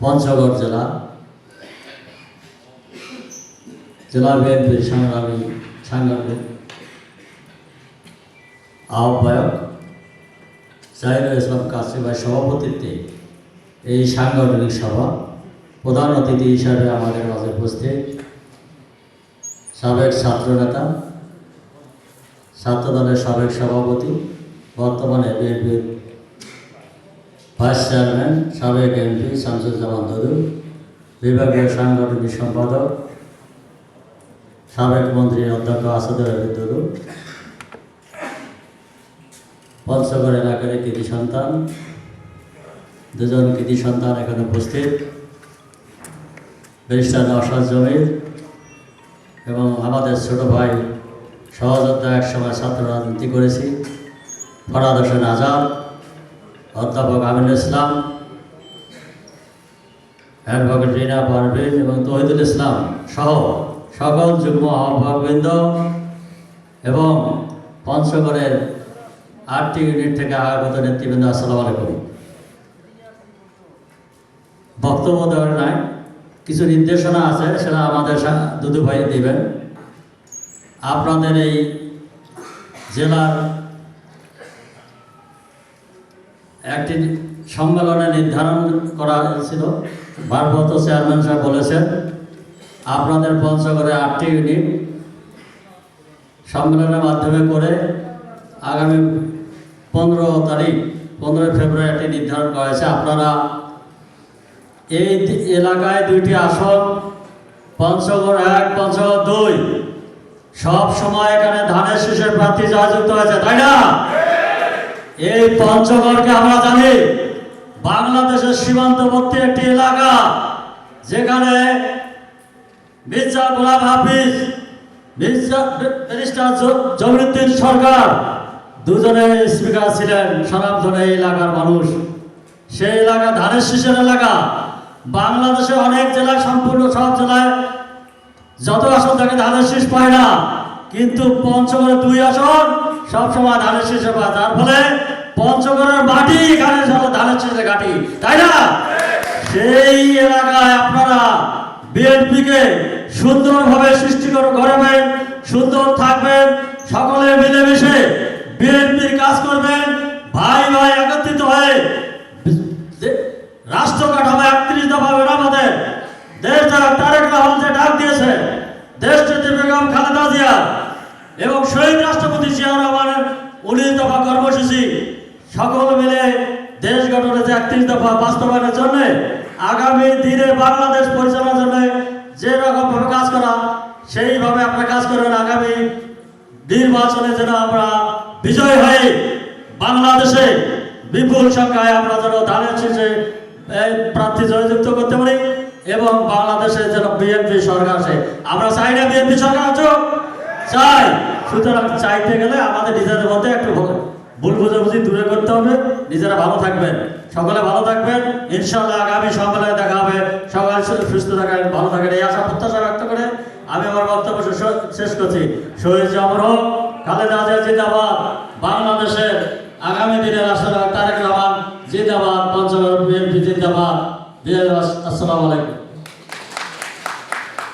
পঞ্চগড় জেলা। জেলা বিএনপির সংগ্রামী সাংগঠনিক আহ্বায়ক জাহিরুল ইসলাম কাসিমের সভাপতিত্বে এই সাংগঠনিক সভা প্রধান অতিথি হিসাবে আমাদের মাঝে উপস্থিত সাবেক ছাত্রনেতা, ছাত্রদলের সাবেক সভাপতি, বর্তমানে বিএনপির ভাইস চেয়ারম্যান, সাবেক এমপি শামসুজ্জামান দদু বিভাগীয় সাংগঠনিক সম্পাদক, সাবেক মন্ত্রী অধ্যক্ষ আসাদুর আলী দদু পঞ্চগড় এলাকার কৃতি সন্তান, দুজন কৃতি সন্তান এখানে উপস্থিত, ব্যারিস্টার নওশাদ জমির এবং আমাদের ছোট ভাই সহযোদ্ধা একসময় ছাত্র রাজনীতি করেছি, ফরাদ হোসেন আজাদ। অধ্যাপক আমিনুল ইসলাম অ্যাডভোকেট রিনা পারভিন এবং তহিদুল ইসলাম সহ সকল যুগ্ম আহ্বায়কবৃন্দ এবং পঞ্চগড়ের আটটি ইউনিট থেকে আগত নেতৃবৃন্দ, আসসালামু আলাইকুম। বক্তব্য দেওয়ার নাই, কিছু নির্দেশনা আছে, সেটা আমাদের দুদু ভাই দিবেন। আপনাদের এই জেলার একটি সম্মেলনে নির্ধারণ করা হয়েছিল ভারপ্রাপ্ত চেয়ারম্যান সাহেব বলেছেন, আপনাদের পঞ্চগড়ে আটটি ইউনিট সম্মেলনের মাধ্যমে করে আগামী পনেরো তারিখ পনেরোই ফেব্রুয়ারি একটি নির্ধারণ করা হয়েছে। আপনারা এই এলাকায় দুইটি আসন, পঞ্চগড় এক, পঞ্চগড় দুই, সব সময় এখানে ধানের শীষের প্রার্থী জয়যুক্ত হয়েছে, তাই না? এই পঞ্চগড়কে আমরা জানি বাংলাদেশের সীমান্তবর্তী একটি এলাকা, যেখানে মির্জা গোলাম হাফিজ, মির্জা ব্যারিস্টার জমিরুদ্দিন সরকার দুজনে স্পিকার ছিলেন সনামধনে এই এলাকার মানুষ। সেই এলাকা ধানের শীষের এলাকা। বাংলাদেশে অনেক জেলায়, সম্পূর্ণ সব জেলায় যত আসন থাকে ধানের শীষ পায় না। কিন্তু পঞ্চগড়ে দুই আসন, সবসময় ধানের শীষে পায় যার ফলে পঞ্চগড়ের মাটি এখানে ধানের শীষে ঘাটি, তাই না? সেই এলাকায় আপনারা বিএনপিকে সুন্দরভাবে সৃষ্টি করে গড়বেন, সুন্দর থাকবেন, সকলে মিলেমিশে বিএনপির কাজ করবেন, ভাই ভাই একত্রিত হয়ে যে- রাষ্ট্র কাঠামো একত্রিশ দফা মেরামতের দেশ যারা তারেক রহমান যে ডাক দিয়েছে দেশ নেত্রী বেগম খালেদা জিয়া এবং শহীদ রাষ্ট্রপতি জিয়া রহমানের উনিশ দফা কর্মসূচি সকল মিলে দেশ গঠনের যে একত্রিশ দফা বাস্তবায়নের জন্য আগামী দিনে বাংলাদেশ পরিচালনার জন্য যে রকম ভাবে কাজ করা, সেইভাবে আপনারা কাজ করবেন আগামী নির্বাচনে যেন আমরা বিজয় হয়ে বাংলাদেশে বিপুল সংখ্যায় আমরা যেন ধানের শীষে এই প্রার্থী জয়যুক্ত করতে পারি এবং বাংলাদেশে যেন বিএনপি সরকার আসে। আমরা চাই না বিএনপি সরকার চাই। সুতরাং চাইতে গেলে আমাদের নিজেদের মধ্যে একটু ভুল- বুঝাবুঝি দূরে করতে হবে। নিজেরা ভালো থাকবেন। সকলে ভালো থাকবেন। ইনশাল্লাহ আগামী সম্মেলনে দেখা হবে। সবাই সু- সুস্থ থাকেন, ভালো থাকেন। এই আশা, প্রত্যাশা ব্যক্ত করে আমি আমার বক্তব্য শেষ- করছি। শহীদ জামর হোক, খালেদা জিয়া জিন্দাবাদ। বাংলাদেশের আগামী দিনের রাষ্ট্রনায়ক তারেক রহমান জিন্দাবাদ। পঞ্চগড় বিএনপি জিন্দাবাদ। আসসালামু আলাইকুম।